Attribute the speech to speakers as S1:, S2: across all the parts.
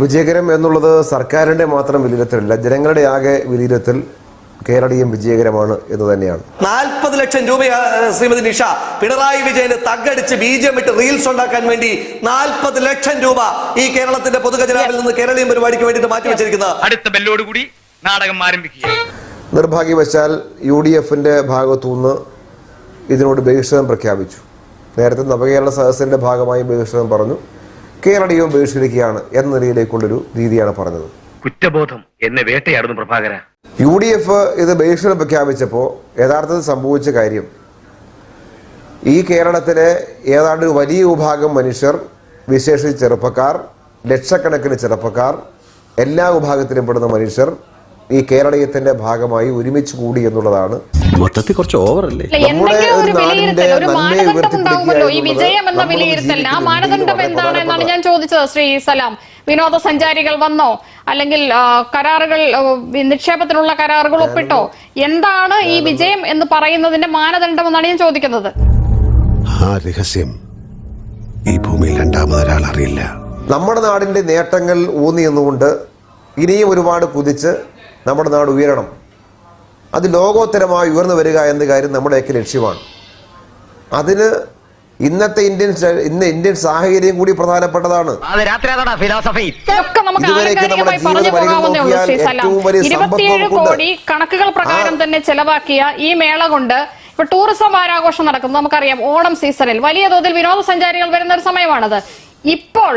S1: വിജയകരം എന്നുള്ളത് സർക്കാരിന്റെ മാത്രം വിലയിരുത്തലല്ല. ജനങ്ങളുടെ ആകെ വിലയിരുത്തൽ കേരളീയം വിജയകരമാണ് എന്ന് തന്നെയാണ്.
S2: നാൽപ്പത് ലക്ഷം രൂപ ശ്രീമതി നിഷ പിണറായി വിജയന് തగ్గടിച്ച് ബീജം ഇട്ട് റീൽസ് ഉണ്ടാക്കാൻ വേണ്ടി നാൽപ്പത് ലക്ഷം രൂപ ഈ കേരളത്തിന്റെ പൊതുഖജനാവിൽ നിന്ന് കേരളീയം പരിപാടിക്ക് വേണ്ടിയിട്ട് മാറ്റി വെച്ചിരിക്കുന്നത്
S3: അടുത്ത ബെല്ലോടുകൂടി നാടകം ആരംഭിക്കുക.
S1: നിർഭാഗ്യവശാൽ യു ഡി എഫിന്റെ ഭാഗത്തുനിന്ന് ഇതിനോട് ബഹിഷ്കരണം പ്രഖ്യാപിച്ചു. നേരത്തെ നവകേരള സദസ്സിന്റെ ഭാഗമായി ബഹിഷ്കരണം പറഞ്ഞു. കേരളീയവും ബഹിഷ്കരിക്കുകയാണ് എന്ന നിലയിലേക്കുള്ളൊരു രീതിയാണ് പറഞ്ഞത്.
S3: കുറ്റബോധം എന്നെ വേട്ടയാടുന്നു പ്രഭാകര.
S1: യു ഡി എഫ് ഇത് ബഹിഷ്കരണം പ്രഖ്യാപിച്ചപ്പോൾ യഥാർത്ഥത്തിൽ സംഭവിച്ച കാര്യം ഈ കേരളത്തിലെ ഏതാണ്ട് ഒരു വലിയ വിഭാഗം മനുഷ്യർ വിശേഷിച്ച് ചെറുപ്പക്കാർ ലക്ഷക്കണക്കിന് ചെറുപ്പക്കാർ എല്ലാ വിഭാഗത്തിലും പെടുന്ന മനുഷ്യർ ഈ കേരളീയത്തിന്റെ ഭാഗമായി ഒരുമിച്ച് കൂടി എന്നുള്ളതാണ്.
S4: മൊത്തത്തിൽ കുറച്ച് ഓവറല്ലേ
S5: അല്ലേ?
S1: നമ്മുടെ
S5: ഒരു
S1: നാടിന്റെ നന്മയെ
S5: ഈ വിജയം എന്ന ആ മാനദണ്ഡം ഞാൻ ചോദിച്ചത് ശ്രീ സലാം. വിനോദസഞ്ചാരികൾ വന്നോ? അല്ലെങ്കിൽ കരാറുകൾ നിക്ഷേപത്തിനുള്ള കരാറുകൾ ഒപ്പിട്ടോ? എന്താണ് ഈ വിജയം എന്ന് പറയുന്നതിന്റെ മാനദണ്ഡം എന്നാണ് ഞാൻ ചോദിക്കുന്നത്.
S4: ആ രഹസ്യം ഈ ഭൂമിയിൽ രണ്ടാമതൊരാൾ അറിയില്ല.
S1: നമ്മുടെ നാടിന്റെ നേട്ടങ്ങൾ ഊന്നി നിന്നുകൊണ്ട് ഇനിയും ഒരുപാട് കുതിച്ച് നമ്മുടെ നാട് ഉയരണം. അത് ലോകോത്തരമായി ഉയർന്നു വരിക എന്ന കാര്യം നമ്മുടെയൊക്കെ ലക്ഷ്യമാണ്. അതിന് ഇന്നത്തെ ഇന്ത്യൻ ഇന്ന് ഇന്ത്യൻ സാഹചര്യം കൂടി പ്രധാനപ്പെട്ടതാണ്.
S5: കോടി കണക്കുകൾ പ്രകാരം തന്നെ ചെലവാക്കിയ ഈ മേള കൊണ്ട് ഇപ്പൊ ടൂറിസം വാരാഘോഷം നടക്കുന്നു നമുക്കറിയാം ഓണം സീസണിൽ വലിയ തോതിൽ വിനോദസഞ്ചാരികൾ വരുന്ന ഒരു സമയമാണത്. ഇപ്പോൾ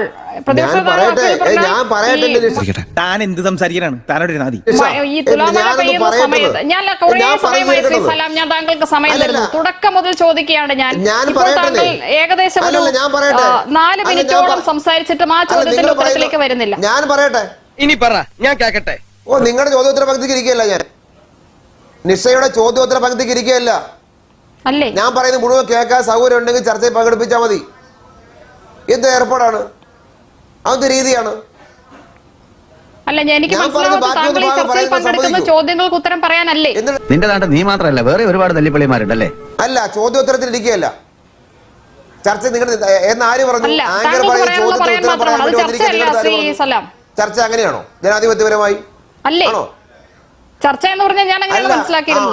S6: താൻ എന്ത് സംസാരിക്കാനാണ്? താനോട് നാദി
S5: ഈ തുലാമഴ പെയ്യുന്ന സമയത്ത് ഞാൻ കുറേ സമയമായി ശ്രീ സലാം. ഞാൻ താങ്കൾക്ക് സമയം തരുന്നു. തുടക്കം മുതൽ ചോദിക്കുകയാണ് ഞാൻ.
S1: ഞാൻ
S5: ഇപ്പോൾ താങ്കൾ ഏകദേശം ഒരു നാല് മിനിറ്റോളം സംസാരിച്ചിട്ട് ആ ചോദ്യത്തിന്റെ ഉത്തരത്തിലേക്ക് വരുന്നില്ല.
S1: ഞാൻ പറയട്ടെ.
S3: ഇനി പറ ഞാൻ കേക്കട്ടെ.
S1: ഓ നിങ്ങളുടെ ചോദ്യോത്തര പങ്ക്തിക്ക് ഇരിക്കുകയല്ല ഞാൻ. നിഷയുടെ ചോദ്യോത്തര പങ്ക്തിക്ക് ഇരിക്കുകയല്ല.
S5: അല്ലേ?
S1: ഞാൻ പറയുന്നത് മുഴുവൻ കേൾക്കാൻ സൗകര്യം ഉണ്ടെങ്കിൽ ചർച്ചയിൽ പങ്കെടുപ്പിച്ചാൽ മതി. എന്ത് ഏർപ്പാടാണ്? അതെന്ത് രീതിയാണ്?
S5: അല്ല ഞാൻ എനിക്ക്
S1: സമ്മതിക്കൂ.
S5: ചോദ്യങ്ങൾക്ക് ഉത്തരം പറയാനല്ലേ?
S7: നിന്റെ നാട്ടിൽ നീ മാത്രമല്ല വേറെ ഒരുപാട് തല്ലിപ്പള്ളിമാരുണ്ടല്ലേ
S1: അല്ല ചോദ്യോത്തരത്തിൽ ഇരിക്കുകയല്ല. ചർച്ച നിങ്ങൾ എന്ന് ആര് പറഞ്ഞു? ആങ്കർ പറയുന്ന ചോദ്യത്തിന് ഉത്തരം പറയാൻ. വേണ്ടി വന്നിരിക്കുന്ന. ചർച്ച അങ്ങനെയാണോ? ജനാധിപത്യപരമായി?
S5: അല്ലേ?
S1: ആണോ?
S5: ചർച്ച എന്ന് പറഞ്ഞാൽ ഞാൻ
S1: അങ്ങനെ മനസ്സിലാക്കിയിരുന്നു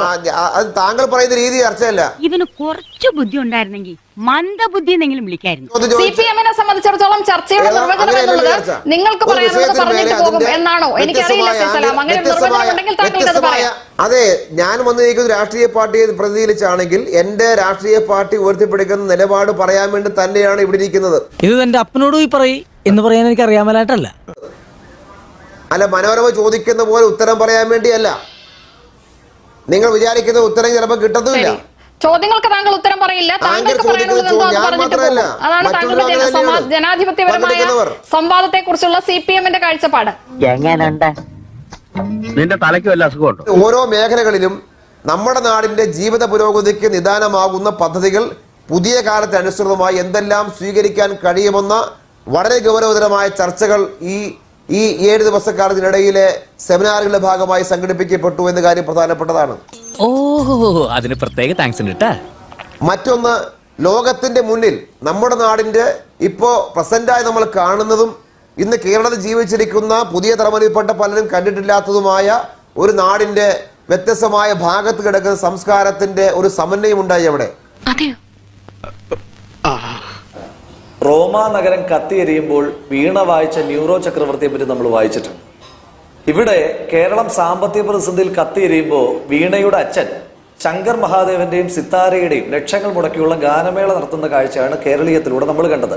S1: അത് താങ്കൾ പറയുന്ന രീതി ചർച്ചയല്ല.
S8: ഇതിന് കുറച്ച് ബുദ്ധി ഉണ്ടായിരുന്നെങ്കിൽ മന്ദബുദ്ധി എന്നെങ്കിലും വിളിക്കായിരുന്നു.
S5: സി. പി എമ്മിനെ സംബന്ധിച്ചിടത്തോളം ചർച്ചയുടെ നിർവചനം എന്നുള്ളത് നിങ്ങൾക്ക് പറയാനുള്ളത് പറഞ്ഞിട്ട് പോകും എന്നാണോ? എനിക്കറിയില്ല അങ്ങനെ ഒരു നിർവചനം ഉണ്ടെങ്കിൽ താങ്കൾക്ക് അത് പറയാം.
S1: അതെ ഞാൻ വന്നിരിക്കുന്ന രാഷ്ട്രീയ പാർട്ടിയെ പ്രതിനിധീകരിച്ചാണെങ്കിൽ എന്റെ രാഷ്ട്രീയ പാർട്ടി ഉയർത്തിപ്പിടിക്കുന്ന നിലപാട് പറയാൻ വേണ്ടി തന്നെയാണ് ഇവിടെ ഇരിക്കുന്നത്.
S6: ഇത് എന്റെ അപ്പനോട് പോയി പറയും എന്ന് പറയാൻ എനിക്ക് അറിയാമലായിട്ടല്ല
S1: അല്ല മനോരമ ചോദിക്കുന്ന പോലെ ഉത്തരം പറയാൻ വേണ്ടിയല്ല. നിങ്ങൾ വിചാരിക്കുന്ന ഉത്തരം ചിലപ്പോൾ കിട്ടത്തുമില്ല.
S5: ചോദ്യങ്ങൾക്ക് താങ്കൾ ഉത്തരം പറയില്ല. താങ്കൾക്ക് പറയാനുള്ളത് അതാണ് താങ്കളുടെ. ജനാധിപത്യപരമായ. സംവാദത്തെ കുറിച്ചുള്ള സി പി എമ്മിന്റെ കാഴ്ചപ്പാട്.
S7: നിന്റെ തലയ്ക്ക് വല്ല
S1: ഓരോ മേഖലകളിലും നമ്മുടെ നാടിന്റെ ജീവിത പുരോഗതിക്ക് നിദാനമാകുന്ന പദ്ധതികൾ പുതിയ കാലത്തെ അനുസൃതമായി എന്തെല്ലാം സ്വീകരിക്കാൻ കഴിയുമെന്ന വളരെ ഗൗരവതരമായ ചർച്ചകൾ ഈ ഈ ഏഴ് ദിവസക്കാലത്തിനിടയിലെ സെമിനാറുകളുടെ ഭാഗമായി സംഘടിപ്പിക്കപ്പെട്ടു എന്ന കാര്യം പ്രധാനപ്പെട്ടതാണ്.
S9: ഓഹോ അതിന് പ്രത്യേക താങ്ക്സ് ഉണ്ട് കേട്ടാ
S1: മറ്റൊന്ന് ലോകത്തിന്റെ മുന്നിൽ നമ്മുടെ നാടിന്റെ ഇപ്പോ പ്രസന്റായി നമ്മൾ കാണുന്നതും ഇന്ന് കേരളത്തിൽ ജീവിച്ചിരിക്കുന്ന പുതിയ തലമുറയിൽപ്പെട്ട പലരും കണ്ടിട്ടില്ലാത്തതുമായ ഒരു നാടിന്റെ വ്യത്യസ്തമായ ഭാഗത്ത് കിടക്കുന്ന സംസ്കാരത്തിന്റെ ഒരു സമന്വയം ഉണ്ടായി അവിടെ.
S8: അതെയോ?
S2: റോമ നഗരം കത്തിയെരിയുമ്പോൾ വീണ വായിച്ച ന്യൂറോ ചക്രവർത്തിയെ പറ്റി നമ്മൾ വായിച്ചിട്ടുണ്ട്. ഇവിടെ കേരളം സാമ്പത്തിക പ്രതിസന്ധിയിൽ കത്തിയെരിയുമ്പോൾ വീണയുടെ അച്ഛൻ ശങ്കർ മഹാദേവന്റെയും സിത്താരയുടെയും ലക്ഷങ്ങൾ മുടക്കിയുള്ള ഗാനമേള നടത്തുന്ന കാഴ്ചയാണ് കേരളീയത്തിലൂടെ നമ്മൾ കണ്ടത്.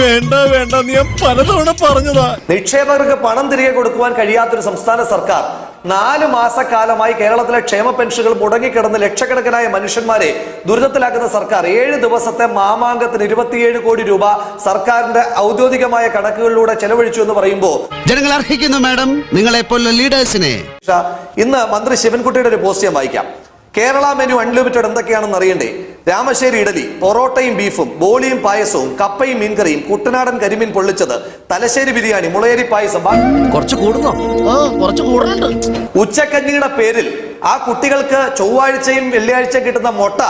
S6: വേണ്ട വേണ്ട
S2: നിക്ഷേപകർക്ക് പണം തിരികെ കൊടുക്കുവാൻ കഴിയാത്തൊരു സംസ്ഥാന സർക്കാർ നാല് മാസക്കാലമായി കേരളത്തിലെ ക്ഷേമ പെൻഷനുകൾ മുടങ്ങിക്കിടന്ന് ലക്ഷക്കണക്കിനായ മനുഷ്യന്മാരെ ദുരിതത്തിലാക്കുന്ന സർക്കാർ. ഏഴ് ദിവസത്തെ മാമാങ്കത്തിന് ഇരുപത്തിയേഴ് കോടി രൂപ സർക്കാരിന്റെ ഔദ്യോഗികമായ കണക്കുകളിലൂടെ ചെലവഴിച്ചു എന്ന് പറയുമ്പോൾ
S7: ജനങ്ങൾ അർഹിക്കുന്നു മാഡം. നിങ്ങളെ ലീഡേഴ്സിനെ
S2: ഇന്ന് മന്ത്രി ശിവൻകുട്ടിയുടെ ഒരു പോസ്റ്റ് ഞാൻ വായിക്കാം. കേരള മെനു അൺലിമിറ്റഡ് എന്തൊക്കെയാണെന്ന് അറിയണ്ടേ? രാമശ്ശേരി ഇഡലി പൊറോട്ടയും ബീഫും ബോളിയും പായസവും കപ്പയും മീൻകറിയും കുട്ടനാടൻ കരിമീൻ പൊള്ളിച്ചത് തലശ്ശേരി ബിരിയാണി മുളയേരി പായസം
S9: കുറച്ച് കൂടുന്നോ? കുറച്ച് കൂടുന്നുണ്ട്
S2: ഉച്ചക്കഞ്ഞിയുടെ പേരിൽ ആ കുട്ടികൾക്ക് ചൊവ്വാഴ്ചയും വെള്ളിയാഴ്ചയും കിട്ടുന്ന മുട്ട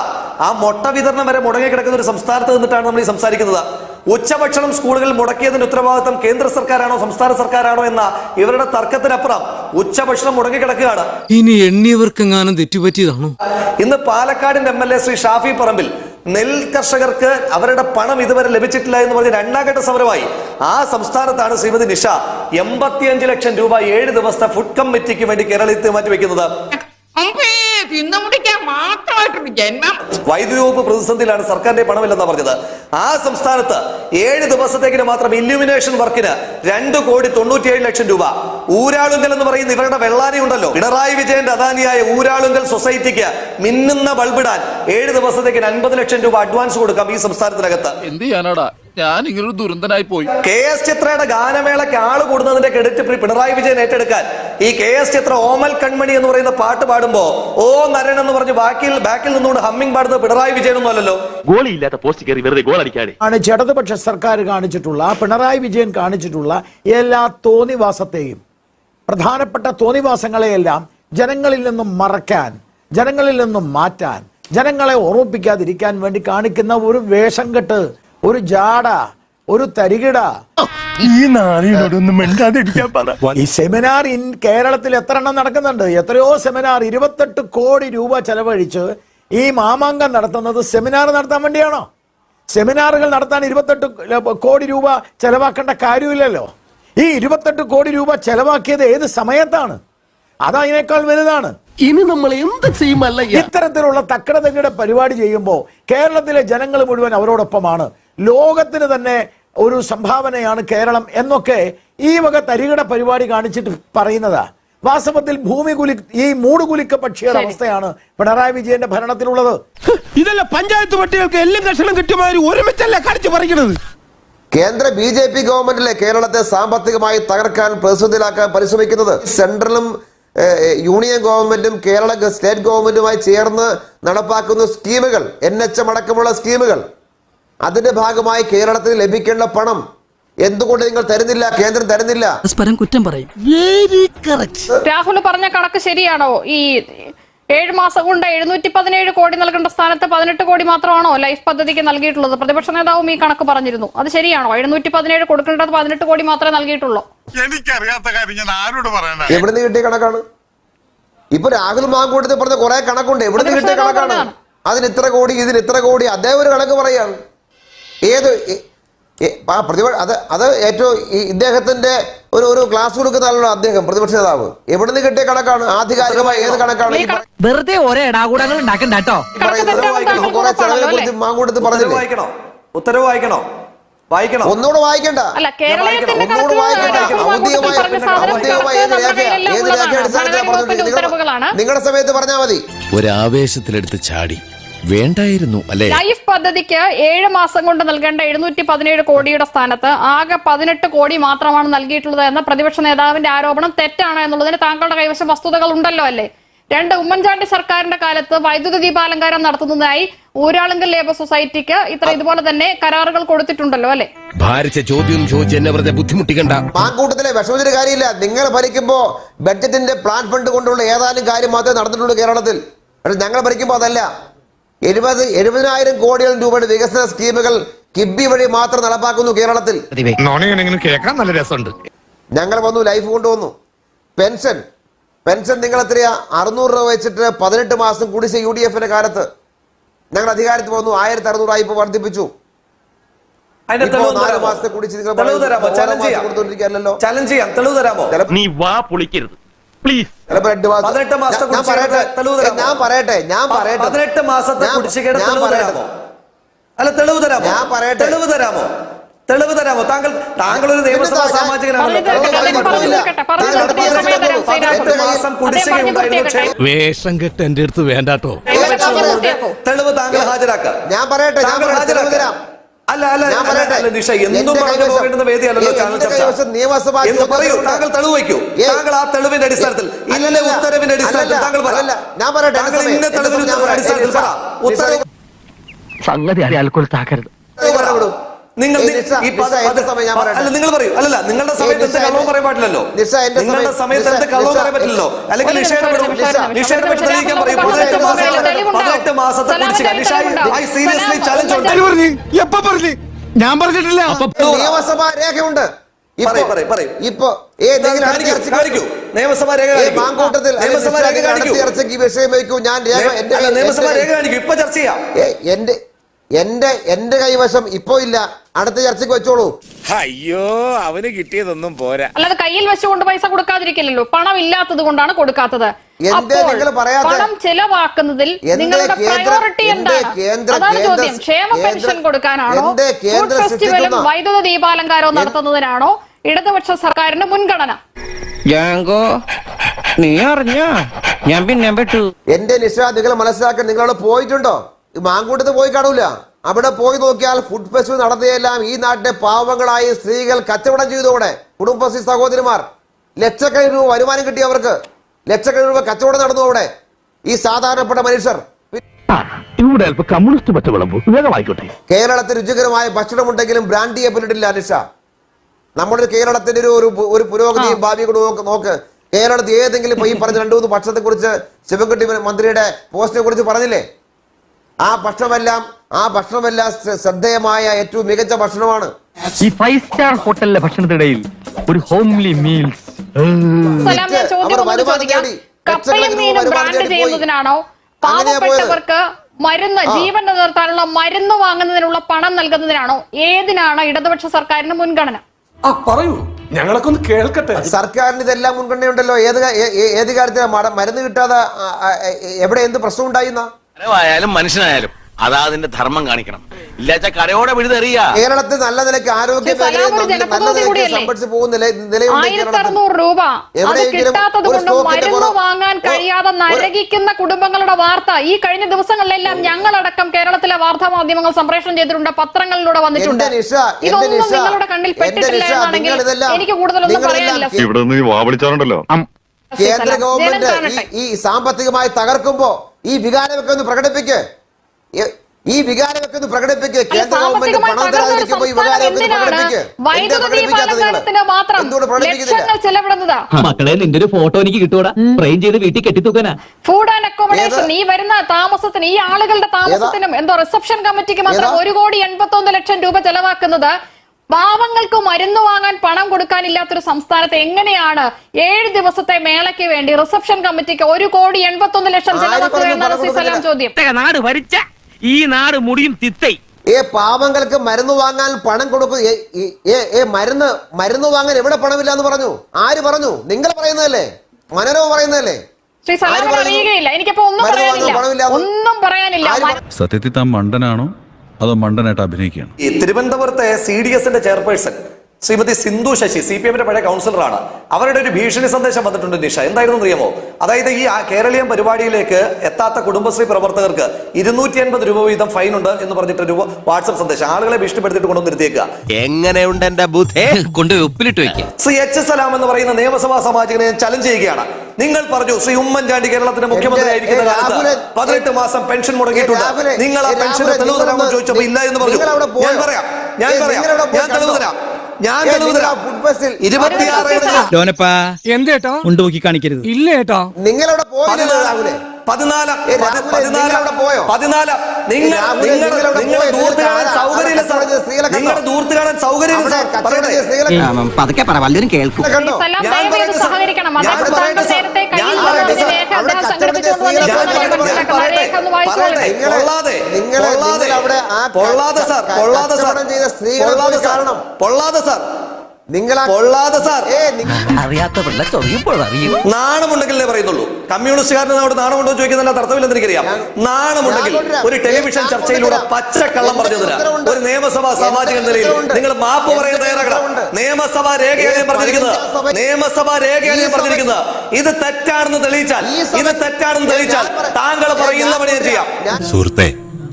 S2: ആ മുട്ട വിതരണം വരെ മുടങ്ങി കിടക്കുന്ന ഒരു സംസ്ഥാനത്ത് നിന്നിട്ടാണ് നമ്മൾ ഈ സംസാരിക്കുന്നത്. ഉച്ചഭക്ഷണം സ്കൂളുകളിൽ മുടക്കിയതിന്റെ ഉത്തരവാദിത്തം കേന്ദ്ര സർക്കാരാണോ സംസ്ഥാന സർക്കാരാണോ എന്ന ഇവരുടെ തർക്കത്തിനപ്പുറം ഉച്ചഭക്ഷണം മുടങ്ങിക്കിടക്കുകയാണ്
S6: ഇനി എണ്ണിയവർക്കെങ്ങാനും തെറ്റുപറ്റിയതാണോ?
S2: ഇന്ന് പാലക്കാടിന്റെ M L A Shri Shafi Parambil നെൽ കർഷകർക്ക് അവരുടെ പണം ഇതുവരെ ലഭിച്ചിട്ടില്ല എന്ന് പറഞ്ഞ് രണ്ടാം ഘട്ട സമരമായി. ആ സംസ്ഥാനത്താണ് ശ്രീമതി നിഷ എൺപത്തിയഞ്ച് ലക്ഷം രൂപ ഏഴ് ദിവസത്തെ ഫുഡ് കമ്മിറ്റിക്ക് വേണ്ടി കേരളത്തിൽ മാറ്റിവെക്കുന്നത്. വൈദ്യുതി വകുപ്പ് പ്രതിസന്ധിയിലാണ് സർക്കാരിന്റെ പണമില്ലെന്നാ പറഞ്ഞത്. ആ സംസ്ഥാനത്ത് ഏഴ് ദിവസത്തേക്കിന് മാത്രം ഇല്യൂമിനേഷൻ വർക്കിന് രണ്ട് കോടി തൊണ്ണൂറ്റിയേഴ് ലക്ഷം രൂപ. ഊരാളുങ്കൽ എന്ന് പറയുന്ന ഇവരുടെ വെള്ളാനി ഉണ്ടല്ലോ. പിണറായി വിജയന്റെ അദാനിയായ ഊരാളുങ്കൽ സൊസൈറ്റിക്ക് മിന്നുന്ന ബൾബിടാൻ ഏഴ് ദിവസത്തേക്കിന് അൻപത് ലക്ഷം രൂപ അഡ്വാൻസ് കൊടുക്കാം ഈ സംസ്ഥാനത്തിനകത്ത്.
S6: എന്ത് ചെയ്യാനാടാ? ഞാൻ ഇങ്ങനൊരു ദുരന്തനായി പോയി.
S2: കെ എസ് ചിത്രയുടെ ഗാനമേളയ്ക്ക് ആൾ കൂടുന്നതിന്റെ ക്രെഡിറ്റ് പ്രി- പിണറായി വിജയൻ ഏറ്റെടുക്കാൻ. ഈ കെ എസ് ചിത്ര ഓമൽ കൺമണി എന്ന് പറയുന്ന പാട്ട് പാടുമ്പോ ഓ നരൻ എന്ന് പറഞ്ഞ് ബാക്കിൽ ബാക്കിൽ നിന്നുകൊണ്ട് ഹമ്മിങ് പാടുന്നത് പിണറായി വിജയനൊന്നും അല്ലല്ലോ.
S3: ഗോളിയില്ലാത്ത പോസ്റ്റ് കയറി വെറുതെ ഗോൾ അടിക്കാതെ.
S10: ആണ് ഇടതുപക്ഷ സർക്കാർ കാണിച്ചിട്ടുള്ള പിണറായി വിജയൻ കാണിച്ചിട്ടുള്ള എല്ലാ തോന്നിവാസത്തെയും പ്രധാനപ്പെട്ട തോന്നിവാസങ്ങളെയെല്ലാം ജനങ്ങളിൽ നിന്നും മറക്കാൻ ജനങ്ങളിൽ നിന്നും മാറ്റാൻ ജനങ്ങളെ ഓർമ്മിപ്പിക്കാതിരിക്കാൻ വേണ്ടി കാണിക്കുന്ന ഒരു വേഷം കെട്ട് ഒരു ജാട ഒരു തരികിട.
S6: ഈ നാളിനോടൊന്നും മിണ്ടാതിരിക്കാൻ പറ.
S10: ഈ സെമിനാർ ഇൻ കേരളത്തിൽ എത്ര എണ്ണം നടക്കുന്നുണ്ട്? എത്രയോ സെമിനാർ ഇരുപത്തെട്ട് കോടി രൂപ ചെലവഴിച്ച് ഈ മാമാങ്കം നടത്തുന്നത് സെമിനാർ നടത്താൻ വേണ്ടിയാണോ? സെമിനാറുകൾ നടത്താൻ ഇരുപത്തെട്ട് കോടി രൂപ ചെലവാക്കേണ്ട കാര്യമില്ലല്ലോ. ഈ ഇരുപത്തെട്ട് കോടി രൂപ ചെലവാക്കിയത് ഏത് സമയത്താണ്? അതതിനേക്കാൾ വലുതാണ്.
S7: ഇനി നമ്മൾ എന്ത് ചെയ്യുമല്ല
S10: ഇത്തരത്തിലുള്ള തക്കടതകയുടെ പരിപാടി ചെയ്യുമ്പോൾ കേരളത്തിലെ ജനങ്ങൾ മുഴുവൻ അവരോടൊപ്പമാണ്. ലോകത്തിന് തന്നെ ഒരു സംഭാവനയാണ് കേരളം എന്നൊക്കെ ഈ വക തരികിട പരിപാടി കാണിച്ചിട്ട് പറയുന്നതാ. വാസ്തവത്തിൽ ഭൂമി കുലി ഈ മൂട് കുലിക്ക പക്ഷിയുടെ അവസ്ഥയാണ് പിണറായി വിജയന്റെ ഭരണത്തിലുള്ളത്.
S6: ഇതല്ല പഞ്ചായത്ത് പട്ടികൾക്ക് എല്ലാം കഷണം കിട്ടുമാതിരി ഒരുമിച്ചല്ല കടിച്ചു പറയുന്നത്
S1: കേന്ദ്ര ബി ജെ പി ഗവൺമെന്റിലെ കേരളത്തെ സാമ്പത്തികമായി തകർക്കാൻ പ്രതിസന്ധിയിലാക്കാൻ പരിശ്രമിക്കുന്നത് സെൻട്രലും യൂണിയൻ ഗവൺമെന്റും കേരള സ്റ്റേറ്റ് ഗവൺമെന്റുമായി ചേർന്ന് നടപ്പാക്കുന്ന സ്കീമുകൾ എൻ എച്ച് എം അടക്കമുള്ള സ്കീമുകൾ. അതിന്റെ ഭാഗമായി കേരളത്തിന് ലഭിക്കേണ്ട പണം എന്തുകൊണ്ട് നിങ്ങൾ തരുന്നില്ല? കേന്ദ്രം തരുന്നില്ല?
S9: പരസ്പരം കുറ്റം പറയും.
S5: രാഹുൽ പറഞ്ഞ കണക്ക് ശരിയാണോ? ഈ ഏഴ് മാസം കൊണ്ട് എഴുന്നൂറ്റി പതിനേഴ് കോടി നൽകേണ്ട സ്ഥാനത്ത് പതിനെട്ട് കോടി മാത്രമാണോ ലൈഫ് പദ്ധതിക്ക് നൽകിയിട്ടുള്ളത്? പ്രതിപക്ഷ നേതാവും ഈ കണക്ക് പറഞ്ഞിരുന്നു. അത് ശരിയാണോ? എഴുന്നൂറ്റി പതിനേഴ് കൊടുക്കേണ്ടത് പതിനെട്ട് കോടി മാത്രമേ നൽകിയിട്ടുള്ളൂ.
S6: എനിക്കറിയാത്ത കാര്യം ഞാൻ ആരോട് പറയണ
S1: എവിടെ നിന്ന് കിട്ടിയ കണക്കാണ്? ഇപ്പൊ രാഹുൽ മാങ്കൂട്ടത്തിൽ പറഞ്ഞ കുറെ കണക്കുണ്ട്. എവിടെ നിന്ന് കിട്ടിയ കണക്കാണ്. അതിന് ഇത്ര കോടി ഇതിന് ഇത്ര കോടി. അദ്ദേഹം ഒരു കണക്ക് പറയാണ് ഏത് ആ പ്രതിപക്ഷ അത് അത് ഏറ്റവും ഈ ഇദ്ദേഹത്തിന്റെ ഒരു ഒരു ക്ലാസ് കൊടുക്കുന്ന ആളാണ് അദ്ദേഹം പ്രതിപക്ഷ നേതാവ്. എവിടെ നിന്ന് കിട്ടിയ കണക്കാണ്? ആധികാരികമായി ഏത് കണക്കാണ്?
S9: വെറുതെ ഒരേ ഇടാകൂടങ്ങൾ ഉണ്ടാക്കണ്ട കേട്ടോ.
S1: കുറെ ചെലവിനെ കുറിച്ച് പറഞ്ഞില്ലേ?
S2: വായിക്കണോ. ഉത്തരവ് വായിക്കണോ. വായിക്കണോ
S1: ഒന്നുകൂടെ വായിക്കണ്ട. ഒന്നുകൂടെ വായിക്കണ്ട ഔദ്യോഗികമായി ഔദ്യോഗികമായി ഏത് രേഖ ഏത് രേഖ അടിസ്ഥാനത്തിലാണ് നിങ്ങളുടെ സമയത്ത് പറഞ്ഞാൽ മതി.
S4: ഒരാവേശത്തിലെടുത്ത് ചാടി. വേണ്ടായിരുന്നു അല്ലേ?
S5: ലൈഫ് പദ്ധതിക്ക് ഏഴ് മാസം കൊണ്ട് നൽകേണ്ട എഴുന്നൂറ്റി പതിനേഴ് കോടിയുടെ സ്ഥാനത്ത് ആകെ പതിനെട്ട് കോടി മാത്രമാണ് നൽകിയിട്ടുള്ളത് എന്ന പ്രതിപക്ഷ നേതാവിന്റെ ആരോപണം തെറ്റാണ് എന്നുള്ളതിന് താങ്കളുടെ കൈവശം വസ്തുതകൾ ഉണ്ടല്ലോ അല്ലേ? രണ്ട് ഉമ്മൻചാണ്ടി സർക്കാരിന്റെ കാലത്ത് വൈദ്യുതി ദീപാലങ്കാരം നടത്തുന്നതിനായി ഊരാളുങ്കൽ ലേബർ സൊസൈറ്റിക്ക് ഇത്ര ഇതുപോലെ തന്നെ കരാറുകൾ കൊടുത്തിട്ടുണ്ടല്ലോ അല്ലെ?
S4: ഭാരിച്ച ചോദ്യം ചോദിച്ച് എന്നെ വെറുതെ ബുദ്ധിമുട്ടിക്കണ്ട
S1: മാങ്കൂട്ടത്തിലെ വിഷമത്തിന് കാര്യമില്ല. നിങ്ങൾ ഭരിക്കുമ്പോ ബഡ്ജറ്റിന്റെ പ്ലാൻ ഫണ്ട് കൊണ്ടുള്ള ഏതാനും കാര്യം മാത്രമേ നടന്നിട്ടുള്ളൂ കേരളത്തിൽ. പക്ഷെ ഞങ്ങൾ ഭരിക്കുമ്പോൾ അതല്ല. എഴുപത് എഴുപതിനായിരം കോടിയോളം രൂപയുടെ വികസന സ്കീമുകൾ കിബി വഴി മാത്രം നടപ്പാക്കുന്നു കേരളത്തിൽ.
S6: കേൾക്കാൻ നല്ല രസമുണ്ട്.
S1: ഞങ്ങൾ വന്നു ലൈഫ് കൊണ്ടുവന്നു. പെൻഷൻ. പെൻഷൻ നിങ്ങൾ എത്രയാ? അറുന്നൂറ് രൂപ വെച്ചിട്ട് പതിനെട്ട് മാസം കുടിശ്ശ യു ഡി എഫിന്റെ കാലത്ത്. ഞങ്ങൾ അധികാരത്തിൽ വന്നു ആയിരത്തി അറുന്നൂറായി ഇപ്പൊ വർദ്ധിപ്പിച്ചു.
S3: നീ വാ പൊളിക്കരുത്. പ്ലീസ്
S2: പതിനെട്ട് മാസത്തെ
S1: ഞാൻ- ഞാൻ പറയട്ടെ. പറയട്ടെ
S2: പതിനെട്ട് മാസത്തെ
S1: ഞാൻ-
S2: കുടിശ്ശികയുടെ
S1: ഞാൻ
S2: തെളിവ് തരാമോ അല്ല തെളിവ് തരാമോ
S1: ഞാൻ പറയട്ടെ.
S2: തെളിവ് തരാമോ തെളിവ് തരാമോ താങ്കൾ ഒരു നിയമസഭാ
S6: വേഷം കെട്ട് എന്റെ അടുത്ത് വേണ്ടാട്ടോ.
S2: തെളിവ് താങ്കൾ ഹാജരാക്കാം.
S1: ഞാൻ പറയട്ടെ, ഞാൻ
S2: ഹാജരാക്ക. അല്ല അല്ല അല്ല, അല്ല നിഷ എന്തും
S1: എന്റെ
S2: പറഞ്ഞു
S1: കൈവശം-
S2: പോകേണ്ടുന്ന വേദിയല്ലല്ലോ ചാനൽ ചർച്ച.
S1: കൈവശം
S2: എന്ന് പറയൂ താങ്കൾ തെളിവ് വയ്ക്കൂ. താങ്കൾ ആ തെളിവിന്റെ അടിസ്ഥാനത്തിൽ ഇന്ന
S1: അല്ലല്ല,
S2: ഉത്തരവിന്റെ അടിസ്ഥാനത്തിൽ താങ്കൾ
S1: ഞാൻ പറയട്ടെ,
S2: താങ്കൾ ഇന്ന
S1: സമയം,
S2: തെളിവിന്റെ
S1: എന്റെ സമയം
S2: അടിസ്ഥാനത്തിൽ പറ. ഉത്തരവ്
S3: സംഗതി അറിയാൽക്കൊരു താക്കരുത്.
S2: നിങ്ങൾ അല്ല നിങ്ങൾ പറയൂ. അല്ലല്ല നിങ്ങളുടെ സമയത്ത് എന്ത് കള്ളവും പറയാൻ പാടില്ലല്ലോ നിങ്ങളുടെ സമയത്ത് എന്ത് കള്ളവും പറയാൻ പറ്റില്ലല്ലോ. അല്ലെങ്കിൽ നിഷയുടെ നിഷയുടെ തെളിയിക്കാൻ പറയും. പതിനെട്ട് മാസം
S5: തെളിവുണ്ടാവും.
S2: പതിനെട്ട് മാസത്തെ കുടിശ്ശിക നിഷ ഐ സീരിയസ്ലി ചലഞ്ച് ഉണ്ട്.
S6: ഞാൻ പറഞ്ഞിട്ടില്ല.
S1: നിയമസഭാ രേഖയുണ്ട്. ഇപ്പൊ-
S2: പറയ്, പറയ്, പറയ്.
S1: ഇപ്പൊ ഏതെങ്കിലും അടുത്ത
S2: കാണിക്കൂ,
S1: ചർച്ചയ്ക്ക്
S2: കാണിക്കൂ. നിയമസഭാ രേഖ നിയമസഭാ രേഖ കാണിക്കൂ.
S1: ഞാൻ
S2: നിയമസഭാ രേഖ കാണിക്കൂ. ഇപ്പൊ ചർച്ച ചെയ്യാം.
S1: ഏ, എന്റെ എന്റെ എന്റെ കൈവശം ഇപ്പോ ഇല്ല. അടുത്ത ചർച്ചയ്ക്ക് വെച്ചോളൂ.
S6: അയ്യോ അവന് കിട്ടിയതൊന്നും പോരാ.
S5: അല്ലാതെ കയ്യിൽ വെച്ചുകൊണ്ട് പൈസ കൊടുക്കാതിരിക്കില്ലല്ലോ. പണം ഇല്ലാത്തത് കൊണ്ടാണ് കൊടുക്കാത്തത്.
S1: എന്തേ
S5: അപ്പോൾ
S1: നിങ്ങൾ പറയാത്തെ?
S5: പണം ചെലവാക്കുന്നതിൽ നിങ്ങളുടെ പ്രയോറിറ്റി
S1: എന്തേ
S5: എന്താണ്?
S1: കേന്ദ്ര- കേന്ദ്ര-
S5: ചോദ്യം. ക്ഷേമ പെൻഷൻ കൊടുക്കാനാണോ? ഫുഡ്
S1: കേന്ദ്ര
S5: ഫെസ്റ്റിവലും വൈദ്യുത ദീപാലങ്കാരവും നടത്തുന്നതിനാണോ? ഇടതുപക്ഷ സർക്കാരിന്റെ മുൻഗണന.
S9: ജാങ്കോ നീ അറിഞ്ഞ? ഞാൻ പിന്നെ
S1: എന്റെ നിശ നിങ്ങൾ മനസ്സിലാക്കാൻ നിങ്ങളവിടെ പോയിട്ടുണ്ടോ? മാങ്കൂട്ടത്ത് പോയി കാണൂല. അവിടെ പോയി നോക്കിയാൽ ഫുഡ് ഫെസ്റ്റിവൽ നടത്തിയെല്ലാം ഈ നാട്ടിലെ പാവങ്ങളായ സ്ത്രീകൾ കച്ചവടം ചെയ്തോടെ കുടുംബശ്രീ സഹോദരിമാർ ലക്ഷക്കണക്കിന് രൂപ വരുമാനം കിട്ടി അവർക്ക്. ലക്ഷക്കണക്കിന് രൂപ കച്ചവടം നടന്നു അവിടെ. ഈ സാധാരണപ്പെട്ട മനുഷ്യർ
S3: ഇവിടെ കമ്മ്യൂണിസ്റ്റ് വേഗമായിക്കോട്ടെ.
S1: കേരളത്തിൽ രുചികരമായ ഭക്ഷണമുണ്ടെങ്കിലും ബ്രാൻഡ് ചെയ്യപ്പെട്ടിട്ടില്ല അനുഷ. നമ്മുടെ കേരളത്തിന്റെ ഒരു ഒരു പുരോഗതി ഭാവി പുരോഗതിയും ഭാവിയും കൂടെ നോക്ക് നോക്ക്. കേരളത്തിൽ ഏതെങ്കിലും ഈ പറഞ്ഞ രണ്ടു മൂന്ന് ഭക്ഷണത്തെ കുറിച്ച് ശിവൻകുട്ടി മന്ത്രിയുടെ പോസ്റ്റിനെ കുറിച്ച് പറഞ്ഞില്ലേ? ആ ഭക്ഷണമെല്ലാം ആ ഭക്ഷണമെല്ലാം ശ്ര- ശ്രദ്ധേയമായ ഏറ്റവും മികച്ച ഭക്ഷണമാണ്.
S3: ഈ ഫൈവ് സ്റ്റാർ ഹോട്ടലിലെ ഭക്ഷണത്തിനിടയിൽ ഒരു ഹോംലി മീൽസ്
S5: സലാം ഞാൻ
S1: അവർ
S5: ഒന്നുകൂടി
S1: വരുമാനം
S5: ചോദിക്കാം.
S1: നേടി.
S5: കപ്പയും
S1: ലക്ഷക്കണക്കിന്
S5: മീനും
S1: വരുമാനം
S5: ബ്രാൻഡ് ചെയ്യുന്നതിനാണോ? പാവപ്പെട്ടവർക്ക് മരുന്ന് ജീവൻ നിലനിർത്താനുള്ള മരുന്ന് വാങ്ങുന്നതിനുള്ള പണം നൽകുന്നതിനാണോ? ഏതിനാണ് ഇടതുപക്ഷ സർക്കാരിന് മുൻഗണന?
S6: ആ പറയൂ. ഞങ്ങളൊക്കെ ഒന്ന് കേൾക്കട്ടെ.
S1: സർക്കാരിന് ഇതെല്ലാം മുൻഗണനയുണ്ടല്ലോ. ഏത് ഏത് കാര്യത്തിലാണ് മരുന്ന് കിട്ടാതെ എവിടെ എന്ത് പ്രശ്നം ഉണ്ടായിന്ന
S4: ആയാലും മനുഷ്യനായാലും അതാ അതിന്റെ ധർമ്മം കാണിക്കണം. ഇല്ലാച്ച കരയോടെ വിഴുതറിയ.
S1: കേരളത്തിൽ നല്ല നിലയ്ക്ക് ആരോഗ്യ നല്ല- നിലയ്ക്ക് സംഭരിച്ചു പോകുന്ന നിലയുണ്ട്
S5: രൂപ. അത് കിട്ടാത്തത്
S1: ഒരു
S5: കൊണ്ട് മരുന്ന് വാങ്ങാൻ
S1: ഒരു-
S5: കഴിയാതെ നരകിക്കുന്ന കുടുംബങ്ങളുടെ വാർത്ത. ഈ കഴിഞ്ഞ ദിവസങ്ങളിലെല്ലാം ഞങ്ങളടക്കം കേരളത്തിലെ വാർത്താ മാധ്യമങ്ങൾ സംപ്രേഷണം ചെയ്തിട്ടുണ്ട്. പത്രങ്ങളിലൂടെ വന്നിട്ടുണ്ട്. ഇതൊന്നും നിങ്ങളുടെ കണ്ണിൽ പെട്ടിട്ടില്ല എന്നാണെങ്കിൽ എനിക്ക് കൂടുതലൊന്നും പറയാനില്ല.
S6: ഇവിടെ നിന്ന് വാവളിച്ചാറുണ്ടല്ലോ
S1: കേന്ദ്ര ഗവൺമെന്റ് ഈ- ഈ സാമ്പത്തികമായി തകർക്കുമ്പോ ഈ വികാരമൊക്കെ ഒന്ന് പ്രകടിപ്പിക്ക്. ഈ- വികാരമൊക്കെ ഒന്ന് പ്രകടിപ്പിക്ക്. കേന്ദ്ര ഗവൺമെന്റ് പണം തരാതിരിക്കുമ്പോൾ ഈ വികാരമൊക്കെ പ്രകടിപ്പിക്ക്.
S9: മക്കളെ നിന്റെ ഒരു ഫോട്ടോ എനിക്ക് കിട്ടൂടാ. ഫ്രെയിം ചെയ്ത് വീട്ടിൽ കെട്ടിത്തൂക്കാനാ.
S5: ഫുഡ് ആൻഡ് അക്കോമഡേഷൻ ഈ വരുന്ന താമസത്തിന് ഈ ആളുകളുടെ താമസത്തിനും എന്തോ റിസപ്ഷൻ കമ്മിറ്റിക്ക് മാത്രം? ഒരു കോടി എൺപത്തി ഒന്ന് ലക്ഷം രൂപ ചെലവാക്കുന്നത് പാവങ്ങൾക്ക് മരുന്ന് വാങ്ങാൻ പണം കൊടുക്കാനില്ലാത്തൊരു സംസ്ഥാനത്ത് എങ്ങനെയാണ് ഏഴ് ദിവസത്തെ മേളയ്ക്ക് വേണ്ടി റിസപ്ഷൻ കമ്മിറ്റിക്ക് ഒരു കോടി എൺപത്തി ഒന്ന് ലക്ഷം ചെലവാക്കുക എന്നാണ്? ചോദ്യം.
S3: നാട് ഭരിച്ച ഈ നാട് മുടിയും തിത്തൈ.
S1: ഏ പാവങ്ങൾക്ക് മരുന്ന് വാങ്ങാൻ പണം കൊടുക്കും ഏ, മരുന്ന് മരുന്ന് വാങ്ങാൻ എവിടെ പണമില്ല എന്ന് പറഞ്ഞു? ആര് പറഞ്ഞു? നിങ്ങൾ പറയുന്നതല്ലേ? മനോരമ പറയുന്നതല്ലേ?
S5: ശ്രീ സലാമിന്? അറിയുകയില്ല. എനിക്കിപ്പോ ഒന്നും പറയാനില്ല. ഒന്നും പറയാനില്ല.
S6: സത്യത്തിൽ താൻ മണ്ടനാണോ? അതോ മണ്ടനായിട്ട് അഭിനയിക്കുകയാണ്.
S2: ഈ തിരുവനന്തപുരത്തെ സി ഡി എസിന്റെ chairperson Shrimati Sindhu Sasi C P എമ്മിന്റെ പഴയ കൗൺസിലറാണ്. അവരുടെ ഒരു ഭീഷണി സന്ദേശം വന്നിട്ടുണ്ട് നിഷ. എന്തായിരുന്നു അറിയാമോ അതായത് ഈ ആ കേരളീയം പരിപാടിയിലേക്ക് എത്താത്ത കുടുംബശ്രീ പ്രവർത്തകർക്ക് ഇരുന്നൂറ്റി അൻപത് രൂപ വീതം ഫൈൻ ഉണ്ട് എന്ന് പറഞ്ഞിട്ട് ഒരു വാട്സപ്പ് സന്ദേശം. ആളുകളെ ഭീഷണിപ്പെടുത്തിയിട്ട് കൊണ്ടുവന്നിരുത്തിയേക്കുക
S4: എങ്ങനെയുണ്ട് എന്റെ ബുദ്ധി? കൊണ്ട് ഉപ്പിലിട്ട് വെക്കുക
S2: ശ്രീ എച്ച് സലാം എന്ന് പറയുന്ന നിയമസഭാ സാമാജികനെ ഞാൻ ചലഞ്ച് ചെയ്യുകയാണ്. നിങ്ങൾ പറഞ്ഞു ശ്രീ ഉമ്മൻചാണ്ടി കേരളത്തിന്റെ മുഖ്യമന്ത്രി ആയിരിക്കുന്ന കാലത്ത് പതിനെട്ട് മാസം പെൻഷൻ മുടങ്ങിയിട്ടുണ്ട്. നിങ്ങൾ ആ
S1: പെൻഷൻ
S2: തെളിവ് തരാമെന്ന് ചോദിച്ചപ്പോൾ ഇല്ല എന്ന് പറഞ്ഞു. ഞാൻ പറയാം. ഞാൻ പറയാം. ഞാൻ തെളിവ് തരാം. ഞാൻ തെളിവ് തരാം
S1: ഫുഡ്
S2: ഇരുപത്തിയാറ്
S9: ലോനപ്പാ
S6: എന്തേട്ടാ
S9: ഉണ്ടോക്കി കാണിക്കരുത്
S6: ഇല്ല ഏട്ടാ
S1: നിങ്ങളവിടെ പോയില്ലല്ലോ രാഹുലെ
S2: പതിനാലാം നിങ്ങൾ നിങ്ങൾ? കാണാൻ സൗകര്യമില്ല സാർ. നിങ്ങളുടെ കാണാൻ സൗകര്യമില്ല സാർ. പറയട്ടെ
S9: പതുക്കെ പറ വല്ലവരും കേൾക്കും
S1: കണ്ടോ?
S5: സലാം
S2: ഞാൻ
S5: ദയവേത്
S2: പറയട്ടെ സാർ.
S5: സഹകരിക്കണം
S2: ഞാൻ
S5: അദ്ദേഹം
S2: പറയട്ടെ
S5: താങ്കൾ
S2: സാർ.
S5: നേരത്തെ
S2: ഞാൻ
S5: കയ്യിൽ
S2: പറയട്ടെ
S5: വന്ന
S2: സാർ.
S5: രേഖ
S1: അവിടെ
S5: അദ്ദേഹം
S1: കച്ചവടം
S5: സംഘടിപ്പിച്ചുകൊണ്ട് വന്ന
S2: ഞാൻ
S5: ചോദ്യം
S2: പറയട്ടെ, ഞാൻ
S5: മനസ്സിലാക്കണം. ആ
S2: പറയട്ടെ,
S5: രേഖ ഒന്ന് വായിച്ചോളൂ
S2: പറയട്ടെ.
S1: നിങ്ങളെ-
S2: പൊള്ളാതെ സാർ, പൊള്ളാതെ സാർ,
S1: ചെയ്ത സ്ത്രീകളെ കാരണം
S2: പൊള്ളാതെ സാർ.
S9: അറിയാത്ത പിള്ള ചൊറിയുമ്പോൾ അറിയും.
S2: നാണമുണ്ടെങ്കിലേ പറയുന്നുള്ളൂ. കമ്മ്യൂണിസ്റ്റുകാരന് അവിടെ നാണമുണ്ടോ ചോദിക്കുന്നതിന്റെ അർത്ഥമില്ലെന്ന് എനിക്കറിയാം നാണമുണ്ടെങ്കിൽ ഒരു ടെലിവിഷൻ ചർച്ചയിലൂടെ. പച്ചക്കള്ളം പറഞ്ഞതിന് ഒരു നിയമസഭാ സാമാജിക നിലയിൽ. നിങ്ങൾ മാപ്പ് പറയാൻ
S1: തയ്യാറാക്കണം
S2: തയ്യാറാകണം നിയമസഭാ രേഖയാണ് പറഞ്ഞിരിക്കുന്നത്. നിയമസഭാ രേഖയാണ് പറഞ്ഞിരിക്കുന്നത്. ഇത് തെറ്റാണെന്ന് തെളിയിച്ചാൽ ഇത് തെറ്റാണെന്ന് തെളിയിച്ചാൽ താങ്കൾ പറയുന്ന പണി ഞാൻ ചെയ്യാം.
S11: സുഹൃത്തെ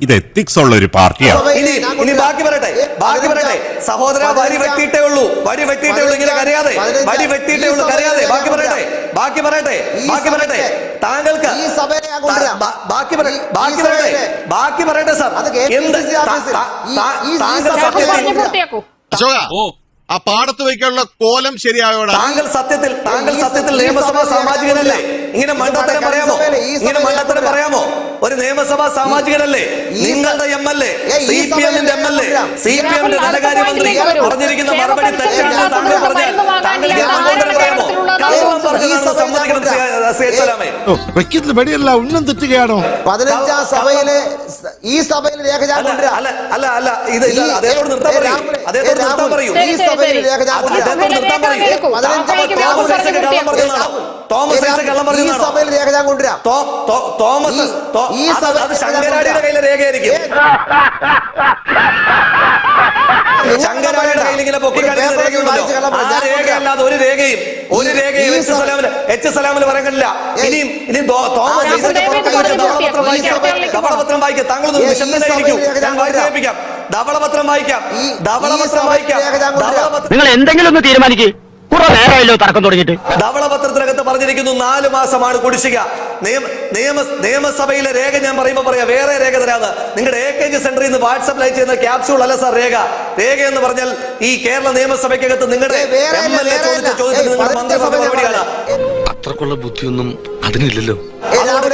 S11: ഇത് എത്തിക്സ് ഉള്ള ഒരു പാർട്ടിയാണ്.
S2: ഇനി ഇനി ബാക്കി പറയട്ടെ ബാക്കി പറയട്ടെ. സഹോദര വരി വെട്ടിയിട്ടേ ഉള്ളൂ വരി വെട്ടിയിട്ടേ ഉള്ളൂ ഇങ്ങനെ കരയാതെ വരി വെട്ടിയിട്ടേ ഉള്ളൂ കരയാതെ ബാക്കി പറയട്ടെ ബാക്കി പറയട്ടെ ബാക്കി പറയട്ടെ. താങ്കൾക്ക് ബാക്കി
S1: പറയട്ടെ
S2: ബാക്കി പറയട്ടെ ബാക്കി പറയട്ടെ സാർ. എന്ത്? താങ്കൾ സത്യത്തിൽ
S11: അശോക ആ പാടത്ത് വയ്ക്കാനുള്ള കോലം ശരിയായോടാ.
S2: താങ്കൾ സത്യത്തിൽ താങ്കൾ സത്യത്തിൽ നിയമസഭാ സാമാജികനല്ലേ? ഇങ്ങനെ മണ്ടത്തരം പറയാമോ? ഇങ്ങനെ മണ്ടത്തരം പറയാമോ? ഒരു നിയമസഭാ സാമാജികനല്ലേ? നിങ്ങളുടെ M L A C P എമ്മിന്റെ M L A C P എമ്മിന്റെ ധനകാര്യമന്ത്രി പറഞ്ഞിരിക്കുന്ന മറുപടി തെറ്റാണെന്ന് താങ്കൾ പറഞ്ഞാൽ താങ്കൾ പറയാമോ?
S6: വെക്കത്തിൽ പടിയല്ല ഉന്നം തെറ്റുകയാണോ?
S1: പതിനഞ്ചാം സഭയിലെ ഈ സഭയിൽ രേഖ ഞാൻ
S2: അല്ല
S1: കൊണ്ടുവരാം.
S2: അല്ല അല്ല അല്ല ഇത് ഇത് അദ്ദേഹത്തോട് നിർത്താൻ
S1: ഏ,
S2: പറയൂ. അദ്ദേഹത്തോട് നിർത്താൻ പറയൂ.
S1: ഈ സഭയിൽ രേഖ ഞാൻ
S2: അത്
S1: കൊണ്ടുവരാം.
S2: അദ്ദേഹത്തോട് നിർത്താൻ പറയൂ.
S5: എടുക്കൂ.
S1: പതിനഞ്ചാം തോമസ്
S2: ഐസക് കള്ളം
S5: സർട്ടിഫിക്കറ്റ്
S2: തോമസ് ഐസക് കള്ളം
S1: ഈ സഭയിൽ രേഖ ഞാൻ കൊണ്ടുവരാം.
S2: തോമസ്
S1: ഈ-
S2: സഭ
S1: ഈ
S2: അത്
S1: സഭയിൽ
S2: അത്
S1: രേഖ
S2: ശങ്കരാടിയുടെ
S1: കൊണ്ടുവരാം.
S2: കയ്യിലെ രേഖയായിരിക്കും. ശങ്കരാടിയുടെ കയ്യിൽ ഇങ്ങനെ പൊക്കി
S1: ഒരു
S2: രേഖയുണ്ടല്ലോ. ആ രേഖയും. ഒരു രേഖയും എച്ച് സലാമിന് എച്ച് സലാമിന് പറയാൻ കഴിയില്ല
S1: ഇനിയും
S2: ഇനിയും ഇനി തോമസ്
S1: ആ,
S2: ഐസക്
S5: ദയവായി
S2: പുറത്ത്
S5: ഇത്
S2: ധവളപത്രം വായിക്കാം. താങ്കൾ നിശബ്ദനായിരിക്കും ഞാൻ
S1: ഞാൻ
S2: വായിച്ചു
S1: കൊണ്ടുവരാം.
S2: ധവളപത്രം വായിക്കാം. ധവളപത്രം വായിക്കാം.
S9: നിങ്ങൾ എന്തെങ്കിലും ഒന്ന് തീരുമാനിക്ക്. കുറെ നേരമല്ലോ തർക്കം തുടങ്ങിയിട്ട്.
S2: ധവളപത്രത്തിനകത്ത് പറഞ്ഞിരിക്കുന്നു നാല് മാസമാണ് കുടിശ്ശിക. നിയമ നിയമ നിയമസഭയിലെ രേഖ ഞാൻ പറയുമ്പോൾ പറയാം. വേറെ രേഖ തരാതെ. നിങ്ങളുടെ എ കെ ജി സെന്ററിൽ നിന്ന് വാട്സാപ്പിൽ ചെയ്യുന്ന ക്യാപ്സൂൾ അല്ല സാർ രേഖ. രേഖ എന്ന് പറഞ്ഞാൽ ഈ കേരള നിയമസഭയ്ക്കകത്ത് നിങ്ങളുടെ എം എൽ എ ചോദിച്ച ചോദ്യത്തിന് നിങ്ങളുടെ മന്ത്രി
S1: പതിനെട്ട്
S4: അത്രക്കുള്ള ബുദ്ധിയൊന്നും അതിനില്ലല്ലോ.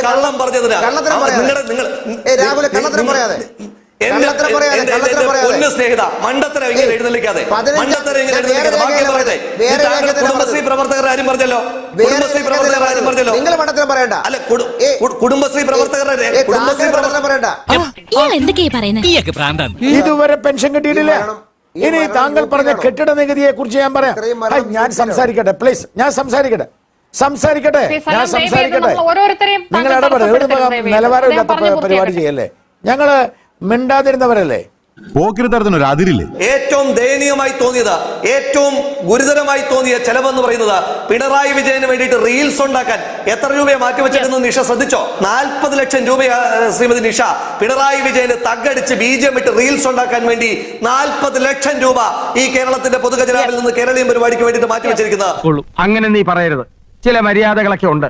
S2: കള്ളം പറഞ്ഞതിനാ. നിങ്ങളുടെ നിങ്ങൾ
S1: രാഹുലെ, കള്ളത്തരം പറയാതെ.
S2: മണ്ടത്തരം ഇങ്ങനെ എഴുന്നള്ളിക്കാതെ? മണ്ടത്തരം ഇങ്ങനെ എഴുന്നള്ളിക്കാതെ? ബാക്കി പറയട്ടെ കുടുംബശ്രീ പ്രവർത്തകർ ആരും പറഞ്ഞല്ലോ.
S1: വേറെ
S2: കുടുംബശ്രീ പ്രവർത്തകർ ആരും പറഞ്ഞല്ലോ.
S1: നിങ്ങൾ മണ്ടത്തരം പറയണ്ട.
S2: അല്ല കുടുംബശ്രീ പ്രവർത്തകരുടെ കുടുംബശ്രീ പ്രവർത്തകർ
S1: പറയണ്ട.
S10: ഇതുവരെ പെൻഷൻ കിട്ടിയിട്ടില്ല. ഇനി താങ്കൾ പറഞ്ഞ? കെട്ടിട നികുതിയെ കുറിച്ച് ഞാൻ പറയാം. ഞാൻ? സംസാരിക്കട്ടെ പ്ലീസ് ഞാൻ സംസാരിക്കട്ടെ. സംസാരിക്കട്ടെ? ഞാൻ സംസാരിക്കട്ടെ?
S5: ഓരോരുത്തരെയും
S10: നിങ്ങൾ ഇടപെടരുത്. നിലവാരമില്ലാത്ത പരിപാടി ചെയ്യല്ലേ ഞങ്ങൾ മിണ്ടാതിരുന്നവരല്ലേ?
S11: പോക്കിരിത്തരത്തിനൊരു അതിരില്ലേ?
S2: ഏറ്റവും ദയനീയമായി തോന്നിയത് ഏറ്റവും ഗുരുതരമായി തോന്നിയ ചെലവെന്ന് പറയുന്നത് പിണറായി വിജയന് വേണ്ടിയിട്ട് റീൽസ് ഉണ്ടാക്കാൻ എത്ര രൂപയെ മാറ്റിവെച്ചിരുന്നു നിഷ ശ്രദ്ധിച്ചോ? നാൽപ്പത് ലക്ഷം രൂപ ശ്രീമതി നിഷ. പിണറായി വിജയന് തകടിച്ച് ബീജം ഇട്ട് റീൽസ് ഉണ്ടാക്കാൻ വേണ്ടി നാൽപ്പത് ലക്ഷം രൂപ ഈ കേരളത്തിന്റെ പൊതുഖജനാവിൽ നിന്ന് കേരളീയ പരിപാടിക്ക് വേണ്ടിയിട്ട് മാറ്റിവെച്ചിരിക്കുന്നത്.
S3: അങ്ങനെ നീ പറയരുത്. ചില മര്യാദകളൊക്കെ ഉണ്ട്.